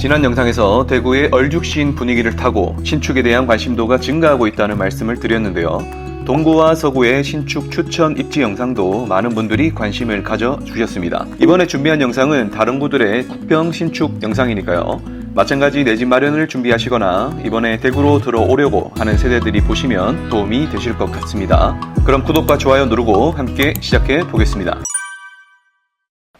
지난 영상에서 대구의 얼죽신 분위기를 타고 신축에 대한 관심도가 증가하고 있다는 말씀을 드렸는데요. 동구와 서구의 신축 추천 입지 영상도 많은 분들이 관심을 가져주셨습니다. 이번에 준비한 영상은 다른 구들의 국병 신축 영상이니까요. 마찬가지 내 집 마련을 준비하시거나 이번에 대구로 들어오려고 하는 세대들이 보시면 도움이 되실 것 같습니다. 그럼 구독과 좋아요 누르고 함께 시작해 보겠습니다.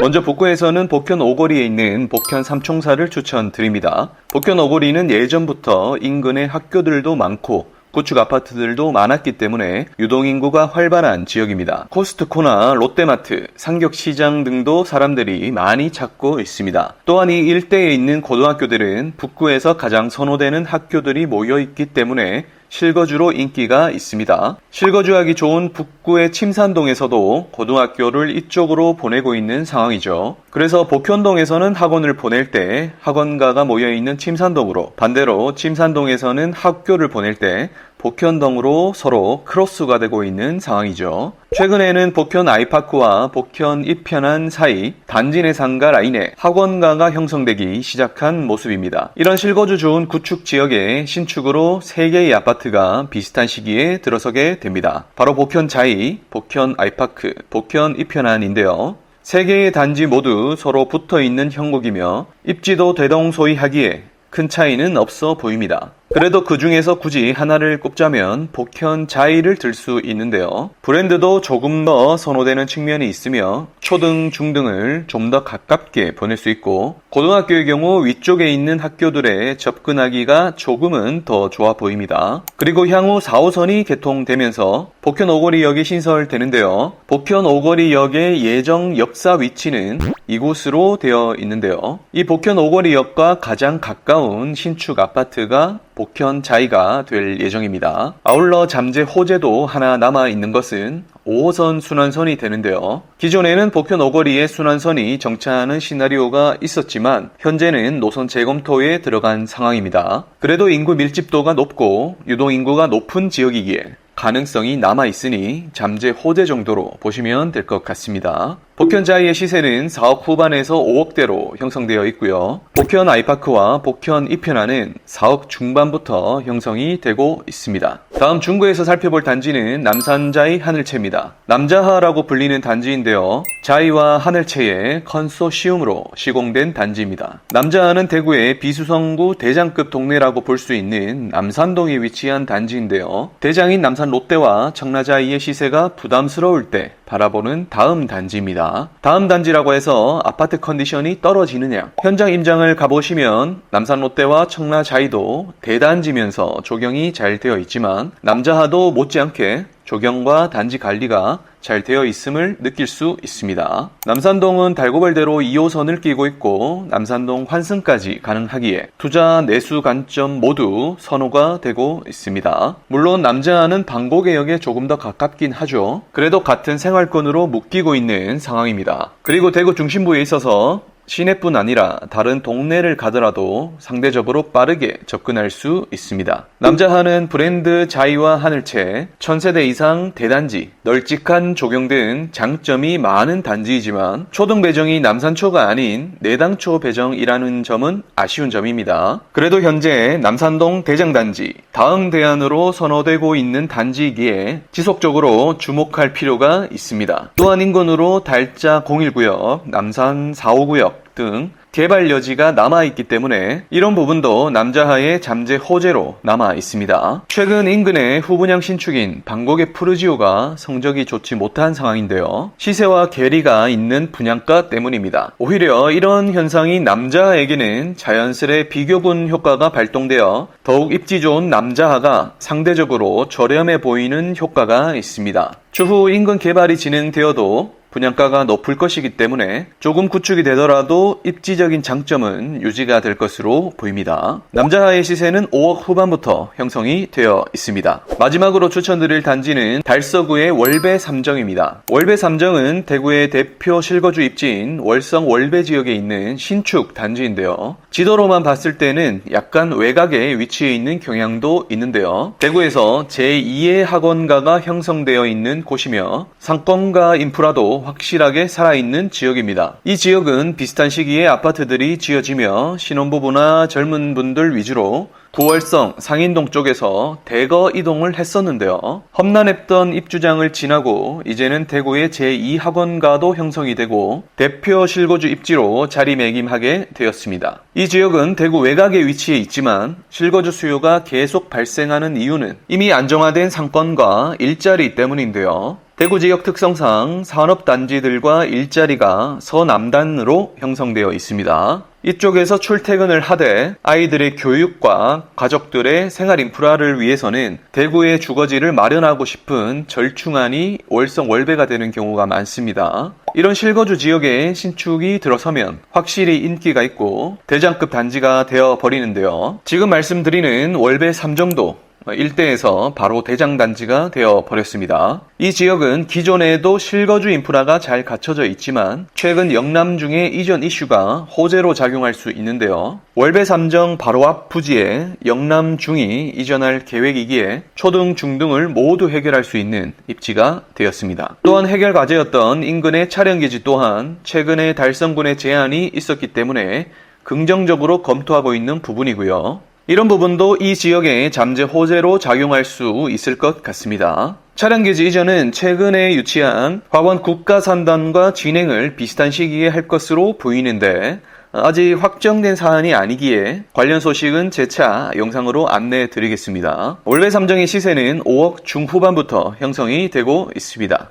먼저 북구에서는 복현 오거리에 있는 복현 삼총사를 추천드립니다. 복현 오거리는 예전부터 인근에 학교들도 많고 구축 아파트들도 많았기 때문에 유동인구가 활발한 지역입니다. 코스트코나 롯데마트, 삼격시장 등도 사람들이 많이 찾고 있습니다. 또한 이 일대에 있는 고등학교들은 북구에서 가장 선호되는 학교들이 모여 있기 때문에 실거주로 인기가 있습니다. 실거주하기 좋은 북구의 침산동에서도 고등학교를 이쪽으로 보내고 있는 상황이죠. 그래서 복현동에서는 학원을 보낼 때 학원가가 모여 있는 침산동으로 반대로 침산동에서는 학교를 보낼 때 복현동으로 서로 크로스가 되고 있는 상황이죠. 최근에는 복현 아이파크와 복현 이편한 사이 단지 내 상가 라인에 학원가가 형성되기 시작한 모습입니다. 이런 실거주 좋은 구축 지역에 신축으로 3개의 아파트가 비슷한 시기에 들어서게 됩니다. 바로 복현 자이, 복현 아이파크, 복현 이편한인데요. 세 개의 단지 모두 서로 붙어 있는 형국이며 입지도 대동소이하기에 큰 차이는 없어 보입니다. 그래도 그 중에서 굳이 하나를 꼽자면 복현 자이를 들 수 있는데요. 브랜드도 조금 더 선호되는 측면이 있으며 초등, 중등을 좀 더 가깝게 보낼 수 있고 고등학교의 경우 위쪽에 있는 학교들에 접근하기가 조금은 더 좋아 보입니다. 그리고 향후 4호선이 개통되면서 복현 오거리역이 신설되는데요. 복현 오거리역의 예정 역사 위치는 이곳으로 되어 있는데요. 이 복현 오거리역과 가장 가까운 신축 아파트가 복현 자이가 될 예정입니다. 아울러 잠재 호재도 하나 남아 있는 것은 5호선 순환선이 되는데요. 기존에는 복현 오거리에 순환선이 정차하는 시나리오가 있었지만 현재는 노선 재검토에 들어간 상황입니다. 그래도 인구 밀집도가 높고 유동 인구가 높은 지역이기에 가능성이 남아 있으니 잠재 호재 정도로 보시면 될 것 같습니다. 복현자이의 시세는 4억 후반에서 5억대로 형성되어 있고요. 복현 아이파크와 복현 이편하는 4억 중반부터 형성이 되고 있습니다. 다음 중구에서 살펴볼 단지는 남산자이 하늘채입니다. 남자하라고 불리는 단지인데요. 자이와 하늘채의 컨소시움으로 시공된 단지입니다. 남자하는 대구의 비수성구 대장급 동네라고 볼 수 있는 남산동에 위치한 단지인데요. 대장인 남산 롯데와 청라자이의 시세가 부담스러울 때 바라보는 다음 단지입니다. 다음 단지라고 해서 아파트 컨디션이 떨어지느냐? 현장 임장을 가보시면 남산 롯데와 청라 자이도 대단지면서 조경이 잘 되어 있지만 남자하도 못지않게 조경과 단지 관리가 잘 되어 있음을 느낄 수 있습니다. 남산동은 달고벌대로 2호선을 끼고 있고 남산동 환승까지 가능하기에 투자 내수 관점 모두 선호가 되고 있습니다. 물론 남자는 방고개역에 조금 더 가깝긴 하죠. 그래도 같은 생활권으로 묶이고 있는 상황입니다. 그리고 대구 중심부에 있어서 시내뿐 아니라 다른 동네를 가더라도 상대적으로 빠르게 접근할 수 있습니다. 남자하는 브랜드 자이와 하늘채, 천세대 이상 대단지, 널찍한 조경 등 장점이 많은 단지이지만 초등 배정이 남산초가 아닌 내당초 배정이라는 점은 아쉬운 점입니다. 그래도 현재 남산동 대장단지, 다음 대안으로 선호되고 있는 단지이기에 지속적으로 주목할 필요가 있습니다. 또한 인근으로 달자 01구역, 남산 45구역, 등 개발 여지가 남아있기 때문에 이런 부분도 남자하의 잠재 호재로 남아 있습니다. 최근 인근의 후분양 신축인 방곡의 푸르지오가 성적이 좋지 못한 상황인데요. 시세와 괴리가 있는 분양가 때문입니다. 오히려 이런 현상이 남자에게는 자연스레 비교군 효과가 발동되어 더욱 입지 좋은 남자하가 상대적으로 저렴해 보이는 효과가 있습니다. 추후 인근 개발이 진행되어도 분양가가 높을 것이기 때문에 조금 구축이 되더라도 입지적인 장점은 유지가 될 것으로 보입니다. 남자하의 시세는 5억 후반부터 형성이 되어 있습니다. 마지막으로 추천드릴 단지는 달서구의 월배 삼정입니다. 월배 삼정은 대구의 대표 실거주 입지인 월성 월배 지역에 있는 신축 단지인데요. 지도로만 봤을 때는 약간 외곽에 위치해 있는 경향도 있는데요. 대구에서 제2의 학원가가 형성되어 있는 곳이며 상권과 인프라도 확실하게 살아있는 지역입니다. 이 지역은 비슷한 시기에 아파트들이 지어지며 신혼부부나 젊은 분들 위주로 구월성 상인동 쪽에서 대거 이동을 했었는데요. 험난했던 입주장을 지나고 이제는 대구의 제2학원가도 형성이 되고 대표 실거주 입지로 자리매김하게 되었습니다. 이 지역은 대구 외곽에 위치해 있지만 실거주 수요가 계속 발생하는 이유는 이미 안정화된 상권과 일자리 때문인데요. 대구 지역 특성상 산업단지들과 일자리가 서남단으로 형성되어 있습니다. 이쪽에서 출퇴근을 하되 아이들의 교육과 가족들의 생활 인프라를 위해서는 대구의 주거지를 마련하고 싶은 절충안이 월성 월배가 되는 경우가 많습니다. 이런 실거주 지역에 신축이 들어서면 확실히 인기가 있고 대장급 단지가 되어 버리는데요. 지금 말씀드리는 월배 3정도 일대에서 바로 대장단지가 되어 버렸습니다. 이 지역은 기존에도 실거주 인프라가 잘 갖춰져 있지만 최근 영남 중에 이전 이슈가 호재로 작용할 수 있는데요. 월배 삼정 바로 앞 부지에 영남 중이 이전할 계획이기에 초등 중등을 모두 해결할 수 있는 입지가 되었습니다. 또한 해결 과제였던 인근의 촬영기지 또한 최근에 달성군의 제안이 있었기 때문에 긍정적으로 검토하고 있는 부분이고요. 이런 부분도 이 지역의 잠재 호재로 작용할 수 있을 것 같습니다. 차량기지 이전은 최근에 유치한 화원 국가산단과 진행을 비슷한 시기에 할 것으로 보이는데 아직 확정된 사안이 아니기에 관련 소식은 재차 영상으로 안내해 드리겠습니다. 올해 삼정의 시세는 5억 중후반부터 형성이 되고 있습니다.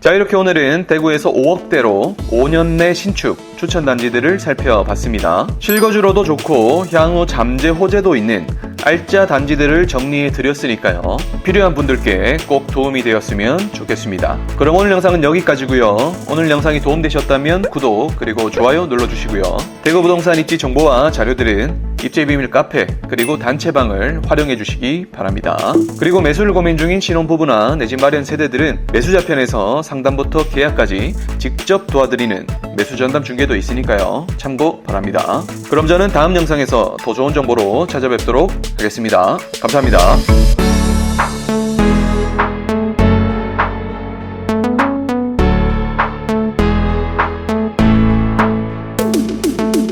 자 이렇게 오늘은 대구에서 5억대로 5년 내 신축 추천 단지들을 살펴봤습니다. 실거주로도 좋고 향후 잠재 호재도 있는 알짜 단지들을 정리해 드렸으니까요. 필요한 분들께 꼭 도움이 되었으면 좋겠습니다. 그럼 오늘 영상은 여기까지고요. 오늘 영상이 도움되셨다면 구독 그리고 좋아요 눌러주시고요. 대구 부동산 입지 정보와 자료들은 입지 비밀 카페 그리고 단체방을 활용해 주시기 바랍니다. 그리고 매수를 고민 중인 신혼부부나 내 집 마련 세대들은 매수자 편에서 상담부터 계약까지 직접 도와드리는 매수 전담 중개도 있으니까요. 참고 바랍니다. 그럼 저는 다음 영상에서 더 좋은 정보로 찾아뵙도록 하겠습니다. 감사합니다.